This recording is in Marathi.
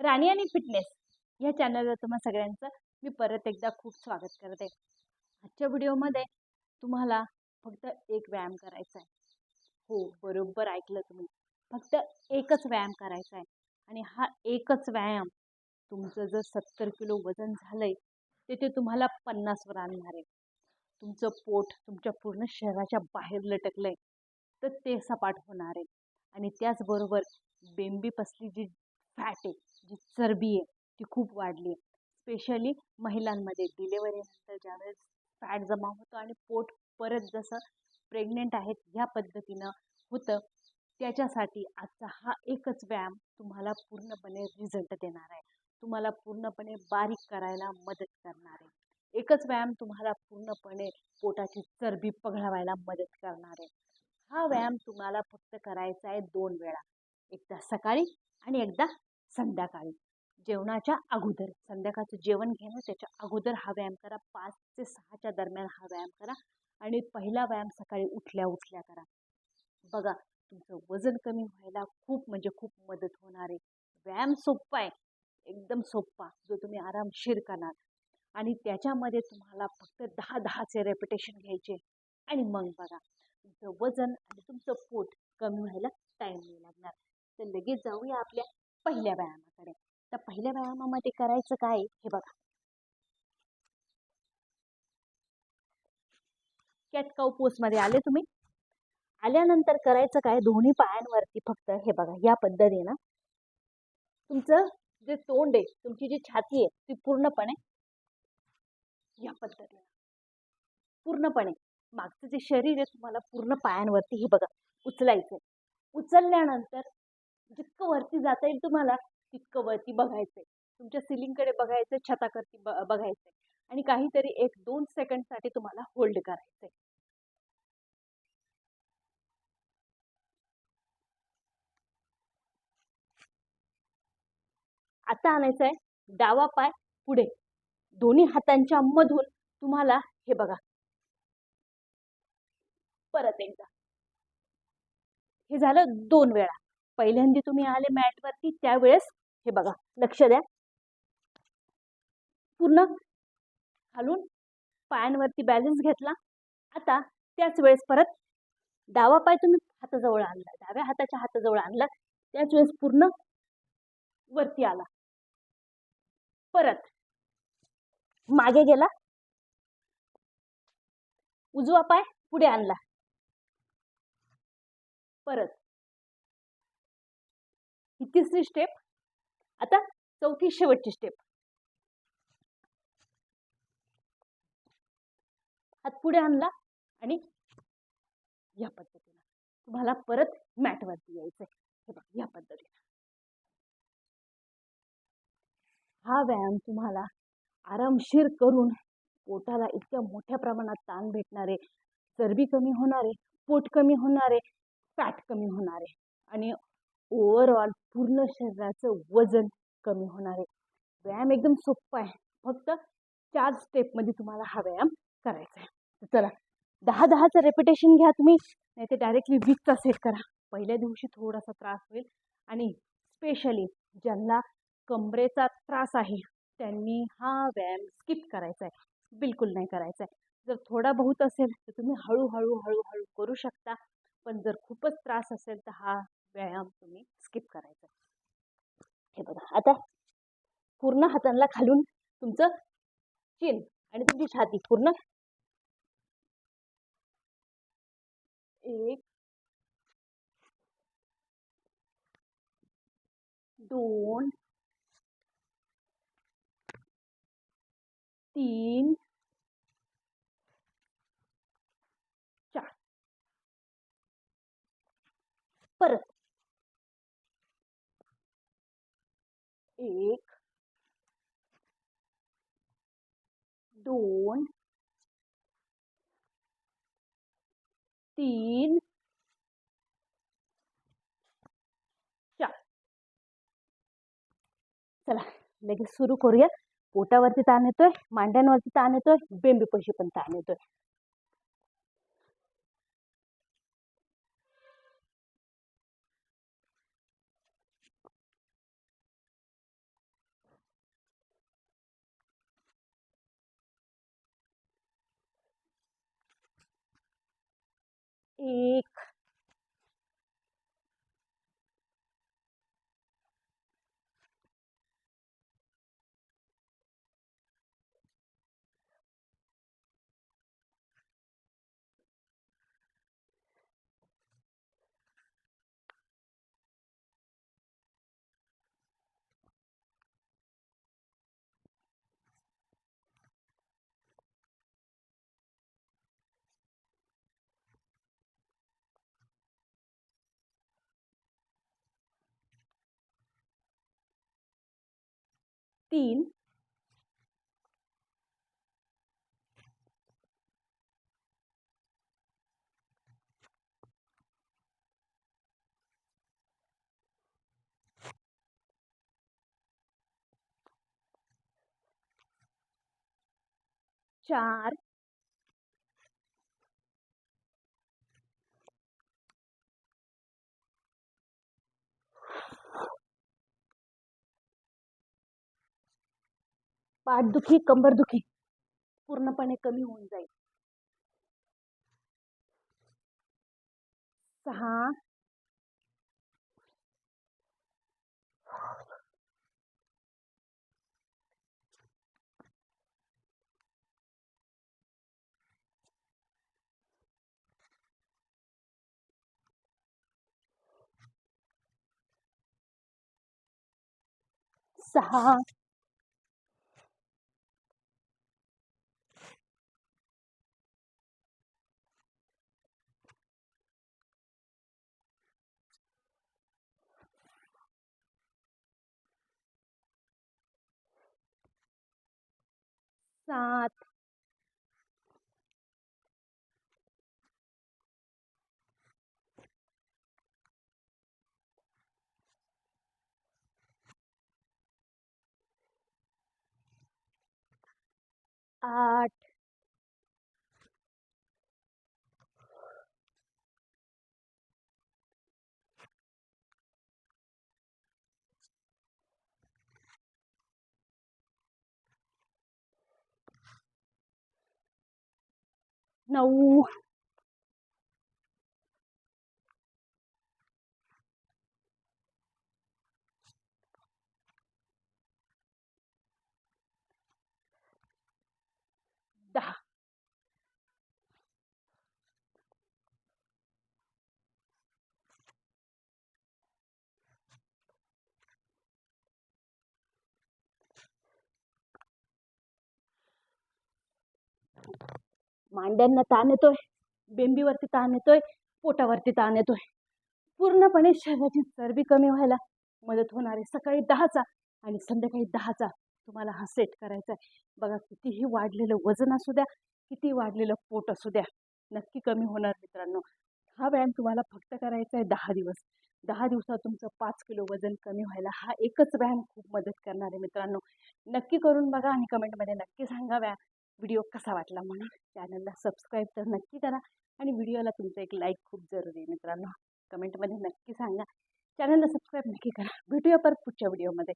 राणी आणि फिटनेस या चॅनलवर तुम्हा सगळ्यांचं मी परत एकदा खूप स्वागत करते. आजच्या व्हिडिओमध्ये तुम्हाला फक्त एक व्यायाम करायचा आहे हो बरोबर ऐकलं तुम्ही. फक्त एकच व्यायाम करायचा आहे आणि हा एकच व्यायाम तुमचं जर सत्तर किलो वजन झालं आहे ते ते तुम्हाला पन्नासवर आणणार आहे. तुमचं पोट तुमच्या पूर्ण शहराच्या बाहेर लटकलं आहे तर ते सपाट होणार आहे. आणि त्याचबरोबर बेंबीपासली जी फॅट आहे जी चरबी आहे ती खूप वाढली आहे. स्पेशली महिलांमध्ये डिलेवरीनंतर ज्यावेळेस फॅट जमा होतो आणि पोट परत जसं प्रेग्नेंट आहेत ह्या पद्धतीनं होतं त्याच्यासाठी आजचा हा एकच व्यायाम तुम्हाला पूर्णपणे रिझल्ट देणार आहे. तुम्हाला पूर्णपणे बारीक करायला मदत करणार आहे. एकच व्यायाम तुम्हाला पूर्णपणे पोटाची चरबी पघळवायला मदत करणार आहे. हा व्यायाम तुम्हाला फक्त करायचा आहे दोन वेळा. एकदा सकाळी आणि एकदा संध्याकाळी. जेवणाच्या अगोदर संध्याकाळचं जेवण घेणं त्याच्या अगोदर हा व्यायाम करा. पाच ते सहाच्या दरम्यान हा व्यायाम करा आणि पहिला व्यायाम सकाळी उठल्या उठल्या करा. बघा तुमचं वजन कमी व्हायला खूप म्हणजे खूप मदत होणार आहे. व्यायाम सोप्पा आहे. एकदम सोप्पा जो तुम्ही आरामशीर करणार. आणि त्याच्यामध्ये तुम्हाला फक्त दहा दहाचे रेपिटेशन घ्यायचे. आणि मग बघा तुमचं वजन आणि तुमचं पोट कमी व्हायला टाईम नाही लागणार. तर लगेच जाऊया आपल्या पहिल्या व्यायामाकडे. तर पहिल्या व्यायामामध्ये करायचं काय? हे बघा. कॅटकाऊ पोसमध्ये पोस्टमध्ये आले तुम्ही. आल्यानंतर करायचं काय? दोन्ही पायांवरती फक्त हे बघा या पद्धतीनं. तुमचं जे तोंड आहे तुमची जी छाती आहे ती पूर्णपणे या पद्धतीनं. पूर्णपणे. मागचं जे शरीर आहे तुम्हाला पूर्ण पायांवरती हे बघा उचलायचं उचलल्यानंतर जितकं वरती जाता येईल तुम्हाला तितकं वरती बघायचंय. तुमच्या सिलिंगकडे बघायचं छताकडे ब बघायचंय. आणि काहीतरी एक दोन सेकंडसाठी तुम्हाला होल्ड करायचंय. आता आणायचं आहे डावा पाय पुढे. दोन्ही हातांच्या मधून तुम्हाला हे बघा. परत एकदा. हे झालं दोन वेळा. पहिल्यांदा तुम्ही आले मॅटवरती त्यावेळेस हे बघा लक्ष द्या. पूर्ण खालून पायांवरती बॅलन्स घेतला. आता त्याच वेळेस परत डावा पाय तुम्ही हाताजवळ आणला डाव्या हाताच्या हाताजवळ आणला. त्याच वेळेस पूर्ण वरती आला. परत मागे गेला. उजवा पाय पुढे आणला. परत ही तिसरी स्टेप आता चौथी शेवटची स्टेप हात पुढे आणला आणि या पद्धतीनं तुम्हाला परत मॅटवरती यायचंय. हे या पद्धतीनं. हा व्यायाम तुम्हाला आरामशीर करून पोटाला इतक्या मोठ्या प्रमाणात ताण भेटणार आहे चरबी कमी होणारे पोट कमी होणार आहे फॅट कमी होणार आहे आणि ओव्हरऑल पूर्ण शरीराचं वजन कमी होणार आहे. व्यायाम एकदम सोप्पा आहे. फक्त चार स्टेपमध्ये तुम्हाला हा व्यायाम करायचा आहे. चला दहा दहाचं रेपिटेशन घ्या तुम्ही नाही ते डायरेक्टली वीकचा सेट करा. पहिल्या दिवशी थोडासा त्रास होईल आणि स्पेशली ज्यांना कमरेचा त्रास आहे त्यांनी हा व्यायाम स्किप करायचा आहे. बिलकुल नाही करायचा आहे. जर थोडा बहुत असेल तर तुम्ही हळूहळू हळूहळू करू शकता. पण जर खूपच त्रास असेल तर हा व्यायाम तुम्ही स्किप करायचा. हे बघा आता पूर्ण हातांना खालून तुमचं चिन आणि तुमची छाती पूर्ण. एक दोन तीन चार. परत. एक, दोन, तीन, चार. चला, लगेच सुरू करूया पोटावरती ताण येतोय, मांड्यांवरती ताण येतोय पण ताण येतोय. तीन. चार. पाठदुखी कंबरदुखी पूर्णपणे कमी होऊन जाईल. सहा. सहा. सात आठ। Não. मांड्यांना ताण येतोय बेंबीवरती ताण येतोय पोटावरती ताण येतोय. पूर्णपणे शरीराची चरबी कमी व्हायला मदत होणार आहे सकाळी दहाचा आणि संध्याकाळी दहाचा तुम्हाला हा सेट करायचा आहे. बघा कितीही वाढलेलं वजन असू द्या किती वाढलेलं पोट असू द्या नक्की कमी होणार मित्रांनो. हा व्यायाम तुम्हाला फक्त करायचा आहे दहा दिवस. दहा दिवसात तुमचं पाच किलो वजन कमी व्हायला हा एकच व्यायाम खूप मदत करणार आहे मित्रांनो. नक्की करून बघा आणि कमेंटमध्ये नक्की सांगा व्यायाम. व्हिडिओ कसा वाटला म्हणून चॅनलला सबस्क्राईब तर नक्की करा आणि व्हिडिओला तुमचं एक लाईक खूप जरुरी आहे मित्रांनो. कमेंटमध्ये नक्की सांगा. चॅनलला सबस्क्राईब नक्की करा. भेटूया परत पुढच्या व्हिडिओमध्ये.